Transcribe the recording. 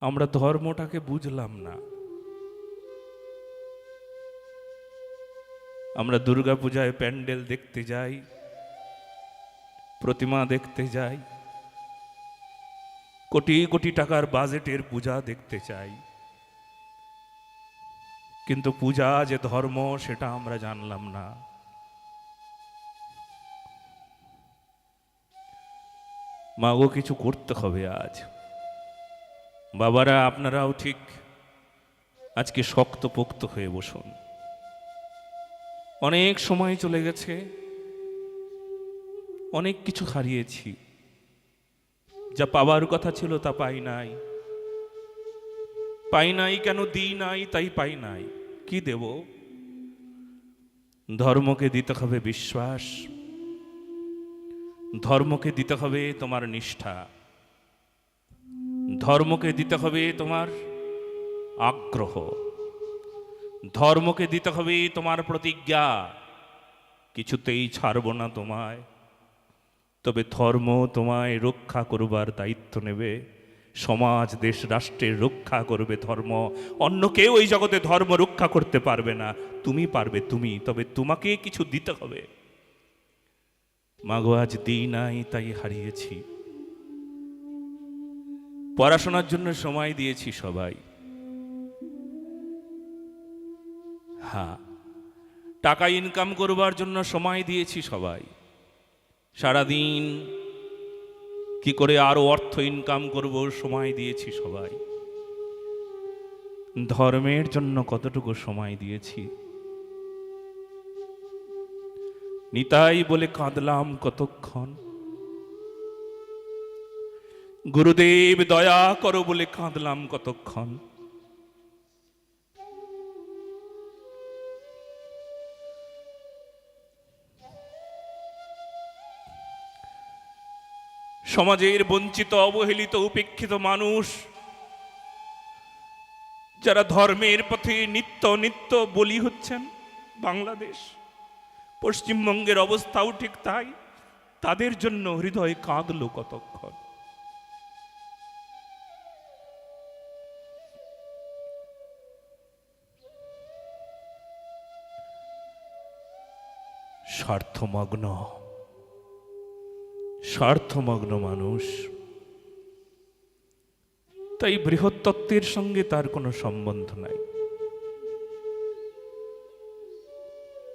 আমরা ধর্মটাকে বুঝলাম না। আমরা দুর্গাপূজায় প্যান্ডেল দেখতে যাই, প্রতিমা দেখতে যাই, কোটি কোটি টাকার বাজেটের পূজা দেখতে চাই। কিন্তু পূজা যে ধর্ম, সেটা আমরা জানলাম না। মাগো কিছু করতে হবে আজ। বাবারা, আপনারাও ঠিক আজকে শক্তপোক্ত হয়ে বসুন। অনেক সময় চলে গেছে, অনেক কিছু হারিয়েছি, যা পাওয়ার কথা ছিল তা পাই নাই। পাই নাই কেন দিই নাই, তাই পাই নাই, কি দেব? ধর্মকে দিতে হবে বিশ্বাস, ধর্মকে দিতে হবে তোমার নিষ্ঠা। ধর্মকে দিতে হবে তোমার আগ্রহ। ধর্মকে দিতে হবে তোমার প্রতিজ্ঞা। কিছুতেই ছাড়ব না তোমায়। তবে ধর্ম তোমায় রক্ষা করবার দায়িত্ব নেবে। সমাজ, দেশ রাষ্ট্রের রক্ষা করবে ধর্ম। অন্য কেউ এই জগতে ধর্ম রক্ষা করতে পারবে না। তুমি পারবে, তুমি। তবে তোমাকে কিছু দিতে হবে। মাগো, আজ দিই নাই তাই হারিয়েছি। পড়াশোনার জন্য সময় দিয়েছি সবাই। হ্যাঁ টাকা ইনকাম করবার জন্য সময় দিয়েছি সবাই। সারাদিন কি করে আরও অর্থ ইনকাম করব সময় দিয়েছি সবাই। ধর্মের জন্য কতটুকু সময় দিয়েছি? নিতাই বলে কাঁদলাম কতক্ষণ? গুরুদেব দয়া করো বলে কাঁদলাম কতক্ষণ। সমাজের বঞ্চিত, অবহেলিত, উপেক্ষিত মানুষ, যারা ধর্মের পথে নিত্য নিত্য বলি হচ্ছেন বাংলাদেশ, পশ্চিমবঙ্গের অবস্থাও ঠিক তাই, তাদের জন্য হৃদয় কাঁদলো কতক্ষণ। স্বার্থমগ্ন। স্বার্থমগ্ন মানুষ। তাই বৃহত্তত্ত্বের সঙ্গে তার কোনো সম্বন্ধ নাই।